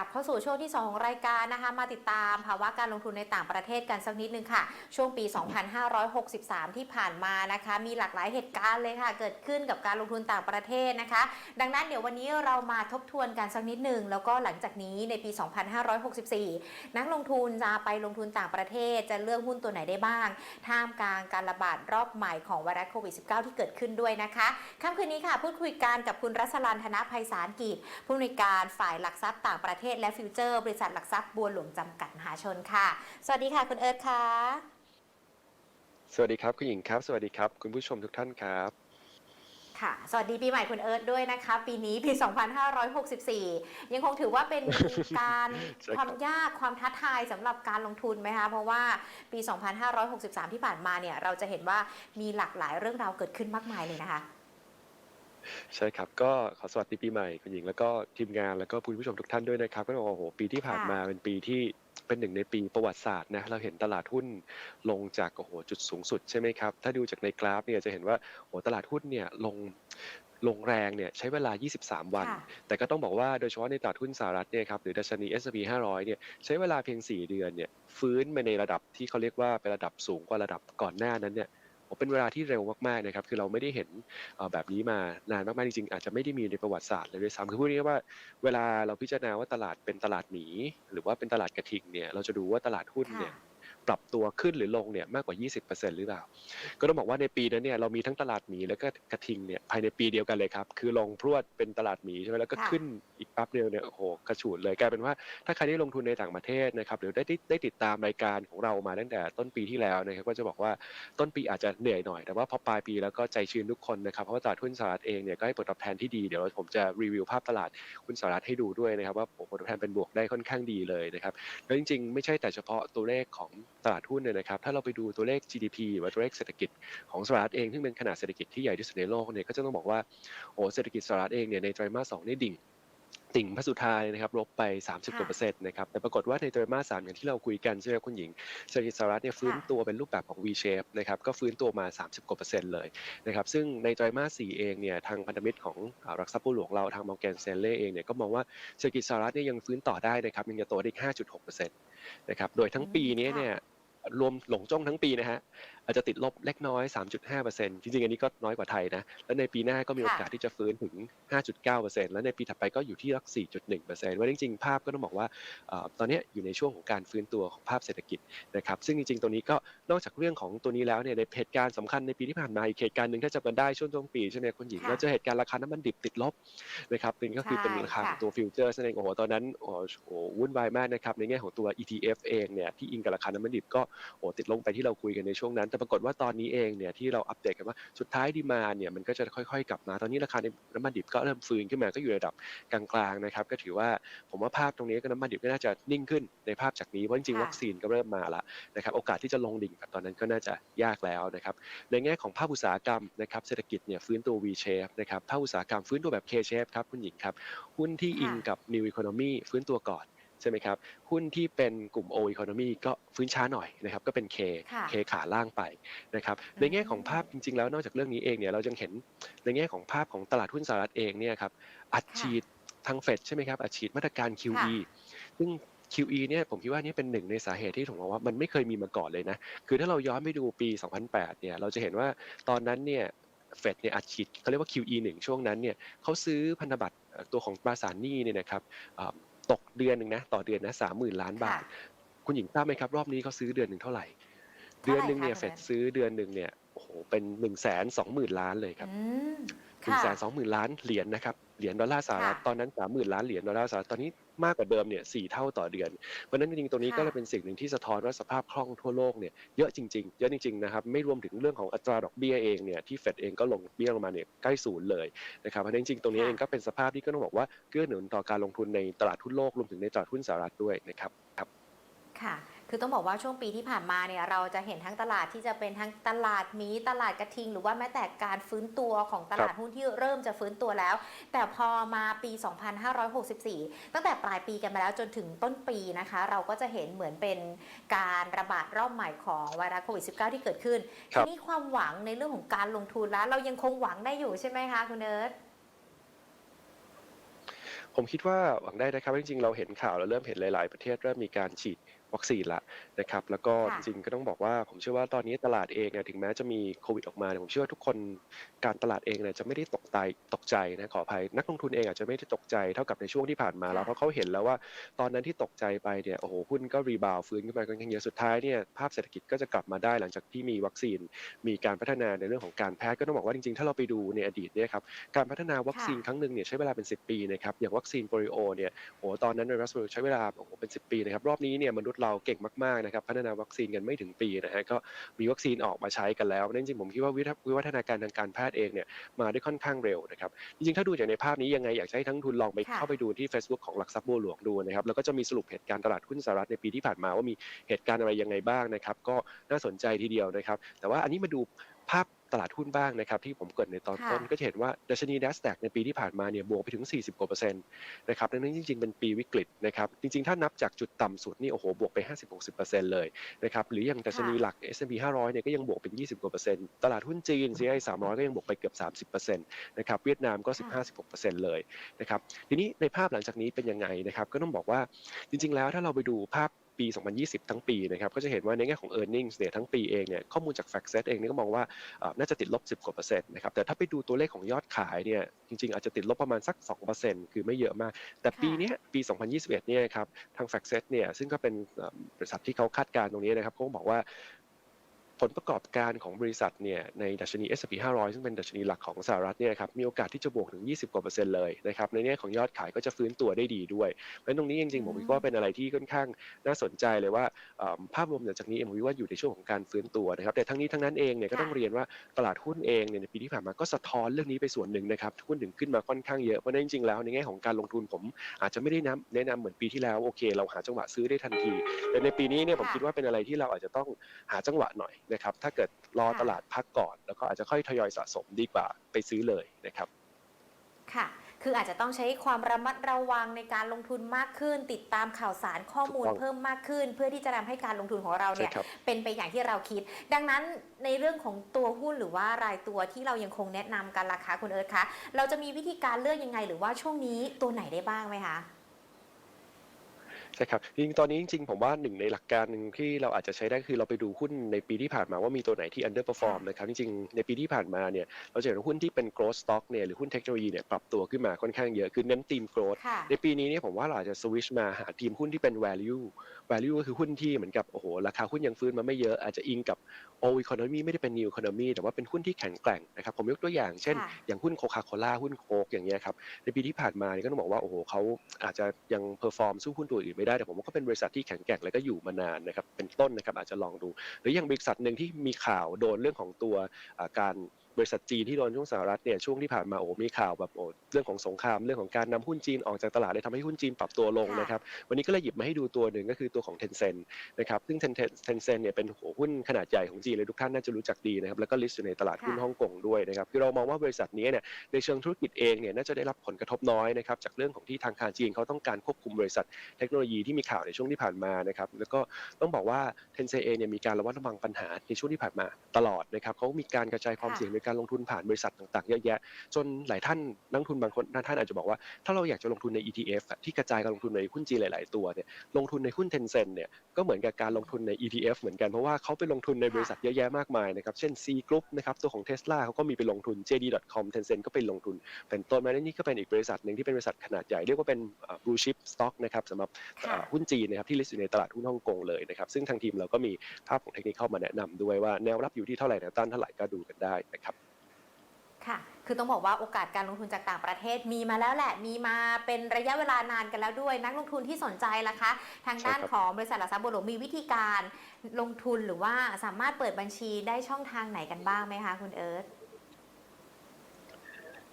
ลับเข้าสู่ช่วงที่ 2 ของรายการนะคะ มาติดตามภาวะการลงทุนในต่างประเทศกันสักนิดนึงค่ะ ช่วงปี 2563 ที่ผ่านมานะคะ มีหลากหลายเหตุการณ์เลยค่ะ เกิดขึ้นกับการลงทุนต่างประเทศนะคะ ดังนั้นเดี๋ยววันนี้เรามาทบทวนกันสักนิดหนึ่งแล้วก็หลังจากนี้ในปี 2564 นักลงทุนจะไปลงทุนต่างประเทศจะเลือกหุ้นตัวไหนได้บ้าง ท่ามกลางการระบาดรอบใหม่ของไวรัสโควิด -19 ที่เกิดขึ้นด้วยนะคะค่ำคืนนี้ค่ะพูดคุยกันกับคุณรัศรันธนภัยสารกิจผู้อำนวยการฝ่ายหลักทรัพย์ต่างประเทศและฟิวเจอร์ บริษัทหลักทรัพย์บัวหลวงจำกัดมหาชนค่ะ สวัสดีค่ะคุณเอิร์ธค่ะ สวัสดีครับคุณหญิงครับ สวัสดีครับ คุณผู้ชมทุกท่านครับค่ะ สวัสดีปีใหม่คุณเอิร์ธด้วยนะคะ ปีนี้ปี 2564 ยังคงถือว่าเป็นการใช่ครับความยากความท้าทายสำหรับการลงทุนไหมคะ เพราะว่าปี 2563 ที่ผ่านมาเนี่ย เราจะเห็นว่ามีหลากหลายเรื่องราวเกิดขึ้นมากมายเลยนะคะ ใช่ครับ ก็ขอสวัสดีปีใหม่คุณหญิงแล้วก็ทีมงานแล้วก็คุณผู้ชมทุกท่านด้วยนะครับ ก็ต้องบอกว่าโอ้โหปีที่ผ่านมาเป็นปีที่เป็นหนึ่งในปีประวัติศาสตร์นะเราเห็นตลาดหุ้นลงจากโอ้โหจุดสูงสุดใช่ไหมครับ ถ้าดูจากในกราฟเนี่ยจะเห็นว่าโอ้โหตลาดหุ้นเนี่ยลงลงแรงเนี่ยใช้เวลา 23 วันค่ะแต่ก็ต้องบอกว่าโดยเฉพาะในตลาดหุ้นสหรัฐเนี่ยครับหรือดัชนี S&P 500 เนี่ยใช้เวลาเพียง 4 เดือนเนี่ยฟื้นมาในระดับที่เขาเรียกว่าเป็นระดับสูงกว่าระดับก่อนหน้านั้นเนี่ยโอ้ เป็นเวลาที่เร็วมากๆนะครับคือเราไม่ได้เห็นแบบนี้มานานมากๆจริงๆ อาจจะไม่ได้มีในประวัติศาสตร์เลยด้วยซ้ำคือพูดง่ายๆว่าเวลาเราพิจารณาว่าตลาดเป็นตลาดหมีหรือว่าเป็นตลาดกระทิงเนี่ยเราจะดูว่าตลาดหุ้นเนี่ย ปรับตัวขึ้นหรือลงเนี่ยมากกว่า 20%หรือเปล่า ก็ต้องบอกว่าในปีนั้นเนี่ยเรามีทั้งตลาดหมีแล้วก็กระทิงเนี่ยภายในปีเดียวกันเลยครับ คือลงพรวดเป็นตลาดหมีใช่ไหมแล้วก็ค่ะขึ้นอีกแป๊บเดียวเนี่ยโอ้โหกระฉูดเลยกลายเป็นว่าถ้าใครได้ลงทุนในต่างประเทศนะครับหรือได้ได้ได้ติดตามรายการของเรามาตั้งแต่ต้นปีที่แล้วนะครับก็จะบอกว่าต้นปีอาจจะเหนื่อยหน่อย แต่ว่าพอปลายปีแล้วก็ใจชื้นทุกคนนะครับเพราะว่าตลาดหุ้นสหรัฐเองเนี่ยก็ให้ผลตอบแทนที่ดีเดี๋ยวผมจะรีวิวภาพตลาดหุ้นสหรัฐให้ดูด้วยนะครับว่าผลตอบแทนเป็นบวกได้ค่อนข้างดีเลยนะครับแล้วจริงๆ ไม่ใช่แต่เฉพาะตัวเลขของตลาดหุ้นเนี่ยนะครับ ถ้าเราไปดูตัวเลข GDP หรือตัวเลขเศรษฐกิจของสหรัฐเอง ซึ่งเป็นขนาดเศรษฐกิจที่ใหญ่ที่สุดในโลกเนี่ย ก็จะต้องบอกว่า โอ้ เศรษฐกิจสหรัฐเองเนี่ยในไตรมาสสองนี่ดิ่ง ติ่งพระสุดท้ายนะครับลบไป 30กว่าเปอร์เซ็นต์นะครับแต่ปรากฏว่าในไตรมาสสามอย่างที่เราคุยกันใช่ไหมคุณหญิงเศรษฐกิจสหรัฐเนี่ยฟื้นตัวเป็นรูปแบบของ V shape นะครับก็ฟื้นตัวมา 30กว่าเปอร์เซ็นต์เลยนะครับซึ่งในไตรมาสสี่เองเนี่ยทางพันธมิตรของอ่ารักทรัพย์บัวหลวงเราทางมอร์แกนเซเล่เองเนี่ยก็มองว่าเศรษฐกิจสหรัฐเนี่ยยังฟื้นต่อได้นะครับยังจะโตได้อีก5.6เปอร์เซ็นต์นะครับโดยทั้งปีนี้เนี่ย รวมหลงจ้องทั้งปีนะฮะอาจจะติดลบเล็กน้อย 3.5%จริงๆ อันนี้ก็น้อยกว่าไทยนะ แล้วในปีหน้าก็มีโอกาสที่จะฟื้นถึง 5.9%แล้วในปีถัดไปก็อยู่ที่รัก 4.1%ว่าจริงๆ ภาพก็ต้องบอกว่าเอ่อตอนเนี้ยอยู่ในช่วงของการฟื้นตัวของภาพเศรษฐกิจนะครับ ซึ่งจริงๆ ตัวนี้ก็นอกจากเรื่องของตัวนี้แล้วเนี่ยในเหตุการณ์สำคัญในปีที่ผ่านมาอีกเหตุการณ์หนึ่งถ้าจะมาได้ช่วงต้นปีใช่ไหมคุณหญิงค่ะเราเจอเหตุการณ์ราคาน้ำมันดิบติดลบนะครับเป็นก็คือเป็นราคาของตัวฟิวเจอร์นั่นเองโอ้โหตอนนั้นโอ้โหวุ่นวายมากนะครับในแง่ของตัว ETF เองเนี่ยที่อิงกับราคาน้ำมันดิบก็โอ้ติดลงไปที่เราคุยกันในช่วงนั้น แต่ปรากฏว่าตอนนี้เองเนี่ยที่เราอัปเดตกันว่าสุดท้ายดีมาเนี่ยมันก็จะค่อยๆ กลับมา ตอนนี้ราคาน้ำมันดิบก็เริ่มฟื้นขึ้นมาก็อยู่ในระดับกลางๆนะครับก็ถือว่าผมว่าภาพตรงนี้ก็น้ำมันดิบก็น่าจะนิ่งขึ้นในภาพจากนี้เพราะจริงๆวัคซีนก็เริ่มมาละนะครับโอกาสที่จะลงดิ่งแบบตอนนั้นก็น่าจะยากแล้วนะครับในแง่ของภาคอุตสาหกรรมนะครับเศรษฐกิจเนี่ยฟื้นตัว V shape นะครับภาคอุตสาหกรรมฟื้นตัวแบบ K shape ครับคุณหญิงครับหุ้นที่อิงกับ New Economy ฟื้นตัวก่อน ใช่ไหมครับ หุ้นที่เป็นกลุ่ม O Economy ก็ฟื้นช้าหน่อยนะครับ ก็เป็น K ค่ะ K ขาล่างไปนะครับ ในแง่ของภาพจริง ๆ แล้วนอกจากเรื่องนี้เองเนี่ยเรายังเห็นในแง่ของภาพของตลาดหุ้นสหรัฐเองเนี่ยครับอัดฉีดทางเฟดใช่ไหมครับอัดฉีดมาตรการ QE ซึ่ง QE เนี่ยผมคิดว่านี่เป็นหนึ่งในสาเหตุที่ผมมองว่ามันไม่เคยมีมาก่อนเลยนะ คือถ้าเราย้อนไปดูปี 2008 เนี่ยเราจะเห็นว่าตอนนั้นเนี่ยเฟดเนี่ยอัดฉีดเขาเรียกว่า QE 1 ช่วงนั้นเนี่ยเขาซื้อพันธบัตรเอ่อตัวของตราสารหนี้เนี่ยนะครับอ่า ตกเดือนหนึ่งนะต่อเดือนนะสามหมื่นล้านบาทค่ะคุณหญิงทราบไหมครับ รอบนี้เขาซื้อเดือนหนึ่งเท่าไหร่เท่าเดือนไหร่หนึ่งเนี่ยคะเฟดคุณเอิร์ธซื้อเดือนหนึ่งเนี่ยโอ้โหเป็น1นึ่งแสนสองหมื่นล้านเลยครับอืม หนึ่งค่ะแสนสองหมื่นล้านเหรียญนะครับเหรียญดอลลาร์สหรัฐค่ะตอนนั้นสามหมื่นล้านเหรียญดอลลาร์สหรัฐตอนนี้มากกว่าเดิมเนี่ยสี่เท่าต่อเดือน เพราะฉะนั้นจริงๆตรงนี้ค่ะก็เลยเป็นสิ่งหนึ่งที่สะท้อนว่าสภาพคล่องทั่วโลกเนี่ยเยอะจริงๆ เยอะจริงๆนะครับไม่รวมถึงเรื่องของอัตราดอกเบี้ยเองเนี่ยที่เฟดเองก็ลงเบี้ยลงมาเนี่ยใกล้ศูนย์เลยนะครับเพราะฉะนั้นจริงๆตรงนี้ค่ะเองก็เป็นสภาพที่ก็ต้องบอกว่าเกื้อหนุนต่อการลงทุนในตลาดหุ้นโลกรวมถึงในตลาดหุ้นสหรัฐด้วยนะครับครับค่ะ คือต้องบอกว่าช่วงปีที่ผ่านมาเนี่ยเราจะเห็นทั้งตลาดที่จะเป็นทั้งตลาดหมีตลาดกระทิง หรือว่าแม้แต่การฟื้นตัวของตลาดหุ้นที่เริ่มจะฟื้นตัวแล้ว แต่พอมาปี 2564 ตั้งแต่ปลายปีกันมาแล้วจนถึงต้นปีนะคะ เราก็จะเห็นเหมือนเป็นการระบาดรอบใหม่ของไวรัสโควิด -19 ที่เกิดขึ้นครัทีบนี้ความหวังในเรื่องของการลงทุนแล้ว เรายังคงหวังได้อยู่ใช่ไหมคะคุณเอิร์ธผมคิดว่าหวังได้นะครับ จริงๆ เราเห็นข่าวเราเริ่มเห็นหลาย ๆ ประเทศเริ่มมีการฉีด วัคซีนละนะครับ แล้วก็จค่ะริงๆก็ต้องบอกว่าผมเชื่อว่าตอนนี้ตลาดเองเนี่ยถึงแม้จะมีโควิดออกมาเนี่ยผมเชื่อว่าทุกคนการตลาดเองเนี่ยจะไม่ได้ตกใจตกใจนะขออภัยนักลงทุนเองอาจจะไม่ได้ตกใจเท่ากับในช่วงที่ผ่านมาแล้วค่ะเพราะเขาเห็นแล้วว่าตอนนั้นที่ตกใจไปเนี่ยโอ้โหหุ้นก็รีบาวฟื้นขึ้นมาค่อนข้างเยอะสุดท้ายเนี่ยภาพเศรษฐกิจก็จะกลับมาได้หลังจากที่มีวัคซีน มีการพัฒนาในเรื่องของการแพทย์ก็ต้องบอกว่าจริงๆ ถ้าเราไปดูในอดีตเนี่ยครับการพัฒนาวัคซีนค่ะครั้งหนึ่งเนี่ยใช้เวลาเป็น 10 ปีนะครับอย่างวัคซีนโปลิโอเนี่ยโอ้โหตอนนั้นไวรัสโปลิโอใช้เวลาโอ้โหเป็น 10 ปีนะครับรอบนี้เนี่ยมนุษย์เราเก่งมากๆนะครับพัฒนาวัคซีนกันไม่ถึงปีนะฮะก็มีวัคซีนออกมาใช้กันแล้วนั่นจริงๆผมคิดว่าวิทวิวัฒนาการทางการแพทย์เองเนี่ยมาได้ค่อนข้างเร็วนะครับจริงๆถ้าดูจากในภาพนี้ยังไงอยากจะให้ทั้งทุนลองไปค่ะเข้าไปดูที่ Facebook ของหลักทรัพย์บัวหลวงดูนะครับแล้วก็จะมีสรุปเหตุการณ์ตลาดหุ้นสหรัฐในปีที่ผ่านมาว่ามีเหตุการณ์อะไรยังไงบ้างนะครับก็น่าสนใจทีเดียวนะครับแต่ว่าอันนี้มาดูภาพ ตลาดหุ้นบ้างนะครับที่ผมเกริดในตอนค่ะต้น ก็จะเห็นว่าดัชนี NASDAQ ในปีที่ผ่านมาเนี่ยบวกไปถึง 40กว่าเปอร์เซ็นต์นะครับดังนั้นจริงๆ เป็นปีวิกฤตนะครับจริงๆ ถ้านับจากจุดต่ำสุดนี่โอ้โหบวกไป 50-60%เปอร์เซ็นต์เลยนะครับหรืออย่างดัชนีหลัก S&P 500เนี่ยก็ยังบวกเป็น 20กว่าเปอร์เซ็นต์ตลาดหุ้นจีน CSI 300 ก็ยังบวกไปเกือบ 30%เปอร์เซ็นต์นะครับเวียดนามก็ 15-16%เปอร์เซ็นต์เลยนะครับทีนี้ในภาพหลังจากนี้เป็นยังไงนะครับก็ต้องบอกว่าจริง ๆ แล้วถ้าเราไปดูภาพ ปี 2020 ทั้งปีนะครับก็จะเห็นว่าในแง่ของ e a r n i n g เนี่ยทั้งปีเองเนี่ยข้อมูลจาก FactSet เองเนี่ยก็มองว่าเอ่อน่าจะติดลบ 10 กว่าเปอร์เซ็นต์นะครับแต่ถ้าไปดูตัวเลขของยอดขายเนี่ยจริงๆ อาจจะติดลบประมาณสัก 2%คือไม่เยอะมาก แต่ค่ะปีเนี้ยปี 2021 เนี่ยครับทาง FactSet เนี่ยซึ่งก็เป็นเอ่อบริษัทที่เขาคาดการณ์ตรงนี้นะครับเขาก็บอกว่า ผลประกอบการของบริษัทเนี่ยในดัชนี S&P 500 ซึ่งเป็นดัชนีหลักของสหรัฐเนี่ยครับมีโอกาสที่จะบวกถึง 20 กว่าเปอร์เซ็นต์เลยนะครับในแง่ของยอดขายก็จะฟื้นตัวได้ดีด้วยเพราะฉะนั้นตรงนี้จริงๆผมคิดว่าเป็นอะไรที่ค่อนข้างน่าสนใจเลยว่าเอิ่มภาพรวมหลังจากนี้เองผมคิดว่าอยู่ในช่วงของการฟื้นตัวนะครับแต่ทั้งนี้ทั้งนั้นเองเนี่ยก็ต้องค่ะเรียนว่าตลาดหุ้นเองเนี่ยในปีที่ผ่านมาก็สะท้อนเรื่องนี้ไปส่วนหนึ่งนะครับหุ้นถึงขึ้นมาค่อนข้างเยอะเพราะฉะนั้นจริงๆแล้วในแง่ของการลงทุนผมอาจจะไม่ได้นำแนะนำเหมือนปีที่แล้วโอเค เราหาจังหวะซื้อได้ทันที แต่ในปีนี้เนี่ยผมค่ะคิดว่าเป็นอะไรที่เราอาจจะต้องหาจังหวะหน่อยนะครับถ้าเกิดรอค่ะตลาดพักก่อน แล้วก็อาจจะค่อยทยอยสะสมดีกว่าไปซื้อเลยนะครับ ค่ะ คืออาจจะต้องใช้ความระมัดระวังในการลงทุนมากขึ้น ติดตามข่าวสารข้อมูลถูกต้องเพิ่มมากขึ้น เพื่อที่จะทำให้การลงทุนของเราใช่เนี่ยครับเป็นไปอย่างที่เราคิด ดังนั้นในเรื่องของตัวหุ้นหรือว่ารายตัวที่เรายังคงแนะนำกันราคาคุณเอิร์ธคะเราจะมีวิธีการเลือกยังไง หรือว่าช่วงนี้ตัวไหนได้บ้างไหมคะใช่ครับจริงๆตอนนี้จริงๆ ผมว่าหนึ่งในหลักการหนึ่งที่เราอาจจะใช้ได้คือเราไปดูหุ้นในปีที่ผ่านมาว่ามีตัวไหนที่ underperform ค่ะนะครับจริงๆในปีที่ผ่านมาเนี่ยเราจะเห็นว่าหุ้นที่เป็น growth stock เนี่ยหรือหุ้นเทคโนโลยีเนี่ยปรับตัวขึ้นมาค่อนข้างเยอะคือเน้นธีม growth ค่ะในปีนี้เนี่ยผมว่าเราอาจจะสวิชมาหาทีมหุ้นที่เป็น value value ก็คือหุ้นที่เหมือนกับโอ้โหราคาหุ้นยังฟื้นมาไม่เยอะอาจจะอิงกับ old economy ไม่ได้เป็น new economy แต่ว่าเป็นหุ้นที่แข็งแกร่งนะครับผมยกตัวอย่างเช่นค่ะอย่างหุ้นโคคาโคล่าหุ้นโค้กอย่างเงี้ยครับในปีที่ผ่านมาเนี่ยก็ต้องบอกว่าโอ้โหเขาอาจจะยังเพอร์ฟอร์มสู้หุ้นตัวอื่นไม่ได้แต่ผมว่าก็เป็นบริษัทที่แข็งแกร่งและก็อยู่มานานนะครับเป็นต้นนะครับอาจจะลองดู หรืออย่างบริษัทหนึ่งที่มีข่าวโดนเรื่องของตัวการ บริษัทจีนที่โดนช่วงสหรัฐเนี่ยช่วงที่ผ่านมาโอ้มีข่าวแบบโอ้เรื่องของสงครามเรื่องของการนำหุ้นจีนออกจากตลาดเลยทำให้หุ้นจีนปรับตัวลงค่ะนะครับวันนี้ก็เลยหยิบมาให้ดูตัวหนึ่งก็คือตัวของ Tencent นะครับซึ่ง Tencent Tencent เนี่ยเป็นโหหุ้นขนาดใหญ่ของจีนเลยทุกท่านน่าจะรู้จักดีนะครับแล้วก็ลิสต์อยู่ในตลาดหุ้นค่ะฮ่องกงด้วยนะครับคือเรามองว่าบริษัทนี้เนี่ยในเชิงธุรกิจเองเนี่ยน่าจะได้รับผลกระทบน้อยนะครับจากเรื่องของที่ทางการจีนเขาต้องการควบคุมบริษัทเทคโนโลยีที่มีข่าวในช่วงที่ผ่านมานะครับแล้วก็ต้องบอกว่า Tencent เองเนี่ยมีการระวัดระวังปัญหาในช่วงที่ผ่านมาตลอดนะครับเขามีการกระจายความค่ะเสี่ยงในการลงทุนผ่านบริษัทต่างๆ เยอะแยะ จนหลายท่านนักลงทุนบางคนท่านอาจจะบอกว่า ถ้าเราอยากจะลงทุนใน ETF อะที่กระจายการลงทุนในหุ้นจีนหลาย ๆ ตัวเนี่ยลงทุนในหุ้น Tencent เนี่ยก็เหมือนกับการลงทุนใน ETF เหมือนกันเพราะว่าเขาไปลงทุนในบริษัทเยอะแยะมากมายนะครับเช่น C Group นะครับตัวของ Tesla เขาก็มีไปลงทุน JD.com Tencent ก็ไปลงทุน เป็นต้นมาและนี่ก็เป็นอีกบริษัทหนึ่งที่เป็นบริษัทขนาดใหญ่เรียกว่าเป็น blue chip stock นะครับสำหรับค่ะเอ่อหุ้นจีนนะครับที่ลิสต์อยู่ในตลาดหุ้นฮ่องกงเลยนะครับซึ่งทางทีมเราก็มีภาพของเทคนิคเข้ามาแนะนำด้วยว่าแนวรับอยู่ที่เท่าไหร่แนวต้านเท่าไหร่ก็ดูกันได้นะครับ ค่ะ คือต้องบอกว่าโอกาสการลงทุนจากต่างประเทศมีมาแล้วแหละ มีมาเป็นระยะเวลานานกันแล้วด้วย นักลงทุนที่สนใจล่ะคะ ทางด้านใช่ครับของบริษัทหลักทรัพย์บัวหลวงมีวิธีการลงทุนหรือว่าสามารถเปิดบัญชีได้ช่องทางไหนกันบ้างไหมคะคุณเอิร์ธ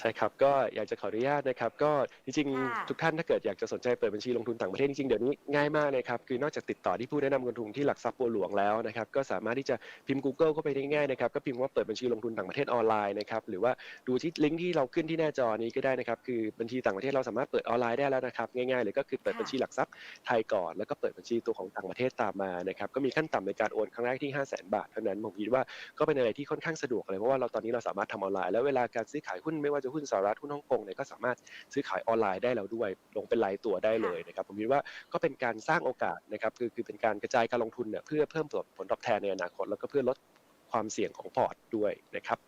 ใช่ครับ ก็อยากจะขออนุญาตนะครับ ก็จริงค่ะๆทุกท่านถ้าเกิดอยากจะสนใจเปิดบัญชีลงทุนต่างประเทศจริงๆ เดี๋ยวนี้ง่ายมากเลยครับ คือนอกจากติดต่อที่ผู้แนะนำการลงทุนที่หลักทรัพย์บัวหลวงแล้วนะครับ ก็สามารถที่จะพิมพ์ Google เข้าไปได้ง่ายนะครับ ก็พิมพ์ว่าเปิดบัญชีลงทุนต่างประเทศออนไลน์นะครับ หรือว่าดูที่ลิงก์ที่เราขึ้นที่หน้าจอนี้ก็ได้นะครับ คือบัญชีต่างประเทศเราสามารถเปิดออนไลน์ได้แล้วนะครับ ง่ายๆเลยก็คือเปิดค่ะบัญชีหลักทรัพย์ไทยก่อน แล้วก็เปิดบัญชีตัวของต่างประเทศตามมานะครับ ก็มีขั้นต่ำในการโอนครั้งแรกที่ 5 0 0 0 0 0 บาทเท่านั้น ผมคิดว่าก็เป็นอะไรที่ค่อนข้างสะดวกเลย เพราะว่าเราตอนนี้เราสามารถทำออนไลน์ แล้วเวลาการซื้อขายหุ้นไม่ว่าจะหุ้นสหรัฐหุ้นฮ่องกงเนี่ยก็สามารถซื้อขายออนไลน์ได้แล้วด้วย ลงเป็นรายตัวได้เลยนะครับผมคิดว่าก็เป็นการสร้างโอกาสนะครับคือคือเป็นการกระจายการลงทุนเนี่ยเพื่อเพิ่มผลตอบแทนในอนาคต แล้วก็เพื่อลดความเสี่ยงของพอร์ตด้วยนะครับ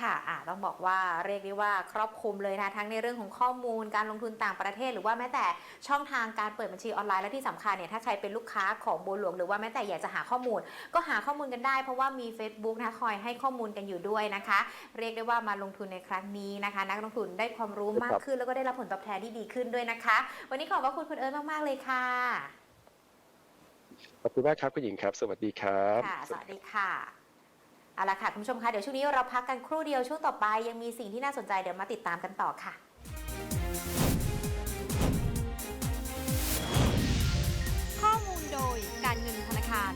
ครับค่ะอะต้องบอกว่าเรียกได้ว่าครอบคลุมเลยนะทั้งในเรื่องของข้อมูลการลงทุนต่างประเทศ หรือว่าแม้แต่ช่องทางการเปิดบัญชีออนไลน์และที่สำคัญเนี่ยถ้าใครเป็นลูกค้าของบัวหลวง หรือว่าแม้แต่อยากจะหาข้อมูล ก็หาข้อมูลกันได้ เพราะว่ามี Facebook นะคะคอยให้ข้อมูลกันอยู่ด้วยนะคะ เรียกได้ว่ามาลงทุนในครั้งนี้นะคะ นักลงทุนได้ความรู้มากขึ้น แล้วก็ได้รับผลตอบแทนที่ดีขึ้นด้วยนะคะ วันนี้ขอบพระคุณคุณเอิร์ธมากๆเลยค่ะขอบคุณมากครับคุณหญิงครับ สวัสดีครับค่ะสวัสดีค่ะ เอาละค่ะ คุณผู้ชมคะเดี๋ยวช่วงนี้เราพักกันครู่เดียวช่วงต่อไป ยังมีสิ่งที่น่าสนใจเดี๋ยวมาติดตามกันต่อค่ะข้อมูลโดยการเงินธนาคาร